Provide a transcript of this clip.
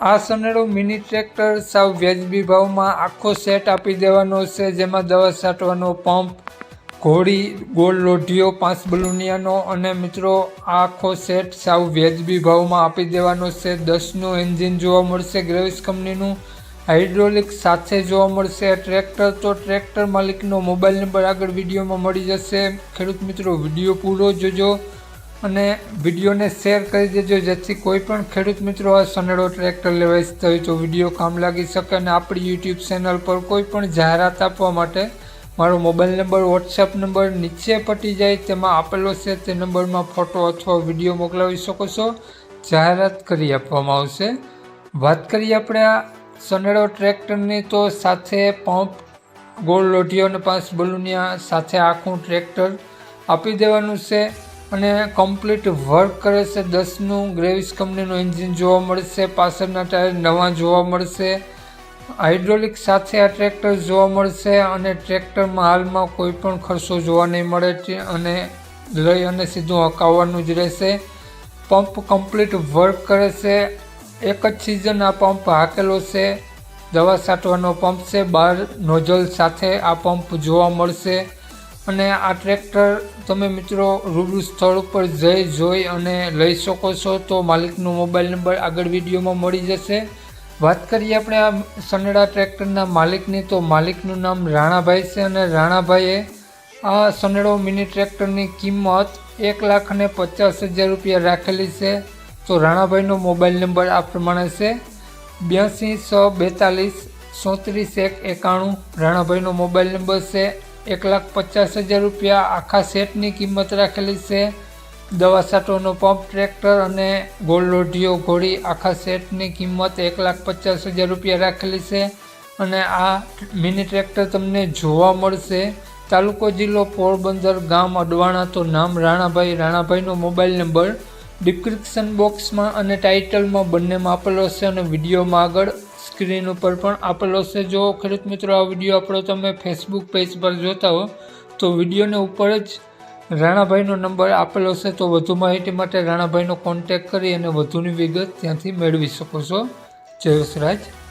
આ Sanedo mini tractor સાવ વ્યાજબી ભાવમાં આખો સેટ આપી દેવાનો છે, જેમાં દવા છાંટવાનો પંપ, ઘોડી, ગોળ લોઢીઓ, પાંચ બલુનિયાનો અને મિત્રો આ આખો સેટ સાવ વ્યાજબી ભાવમાં આપી દેવાનો છે. દસનું એન્જિન જોવા મળશે ગ્રેવિસ કંપનીનું. હાઇડ્રોલિક સાથે જોવા મળશે ટ્રેક્ટર. તો ટ્રેક્ટર માલિકનો મોબાઈલ નંબર આગળ વિડીયોમાં મળી જશે. ખેડૂત મિત્રો, વીડિયો પૂરો જોજો. અને વિડીયોને શેર કરી દેજો, જેથી કોઈ પણ ખેડૂત મિત્રો આ સનેડો ટ્રેક્ટર લેવા ઇચ્છતા હોય તો વીડિયો કામ લાગી શકે અને આપણી યુટ્યુબ ચેનલ પર કોઈ પણ જાહેરાત આપવા માટે મારો મોબાઈલ નંબર વોટ્સએપ નંબર નીચે પટી જાય, તેમાં આપેલો છે, તે નંબરમાં ફોટો અથવા વીડિયો મોકલાવી શકો છો. જાહેરાત કરી આપવામાં આવશે. વાત કરીએ આપણે આ સનેડો ટ્રેક્ટરની, તો સાથે પંપ, ગોળ લોઢીઓ અને પાંચ બલુનિયા સાથે આખું ટ્રેક્ટર આપી દેવાનું છે. અને કમ્પ્લીટ વર્ક કરે છે. દસનું ગ્રેવિસ કંપનીનું એન્જિન જોવા મળશે. પાછળના ટાયર નવા જોવા મળશે. હાઇડ્રોલિક સાથે આ ટ્રેક્ટર જોવા મળશે અને ટ્રેક્ટરમાં હાલમાં કોઈ પણ ખર્ચો જોવા નહીં મળે અને લઈ અને સીધું હકાવવાનું જ રહેશે. પંપ કમ્પ્લીટ વર્ક કરે છે. એક જ સિઝન આ પંપ હાકેલો છે. દવા છાંટવાનો પંપ છે. બાર નોઝલ સાથે આ પંપ જોવા મળશે. અને આ ટ્રેક્ટર તમે મિત્રો રૂબરૂ સ્થળ ઉપર જઈ, જોઈ અને લઈ શકો છો તો માલિકનો મોબાઈલ નંબર આગળ વિડીયોમાં મળી જશે. વાત કરીએ આપણે આ સનેડા ટ્રેક્ટરના માલિકની તો માલિકનું નામ રાણાભાઈ છે અને રાણાભાઈએ આ સનેડો મિની ટ્રેક્ટરની કિંમત એક લાખ અને પચાસ હજાર રૂપિયા રાખેલી છે. તો રાણાભાઈનો મોબાઈલ નંબર આ પ્રમાણે છે. બ્યાસી સો બેતાલીસ સોત્રીસ એક એકાણું રાણાભાઈનો મોબાઈલ નંબર છે. એક લાખ પચાસ હજાર રૂપિયા આખા સેટની કિંમત રાખેલી છે. દવા સાટોનો પંપ, ટ્રેક્ટર અને ગોળ લોઢીઓ ઘોડી આખા સેટની કિંમત એક લાખ પચાસ હજાર રૂપિયા રાખેલી છે અને આ મિની ટ્રેક્ટર તમને જોવા મળશે. તાલુકો જિલ્લો પોરબંદર ગામ અડવાણા તો નામ રાણાભાઈ. રાણાભાઈનો મોબાઈલ નંબર ડિસ્ક્રિપ્શન બોક્સમાં અને ટાઇટલમાં બંનેમાં આપેલો છે અને વિડીયોમાં આગળ સ્ક્રીન ઉપર પણ આપેલો છે. જો ખેડૂત મિત્રો આ વીડિયો આપણો તમે ફેસબુક પેજ પર જોતા હો, તો વિડીયોને ઉપર જ રાણાભાઈનો નંબર આપેલો છે. તો વધુ માહિતી માટે રાણાભાઈનો કોન્ટેક કરી અને વધુની વિગત ત્યાંથી મેળવી શકો છો. જય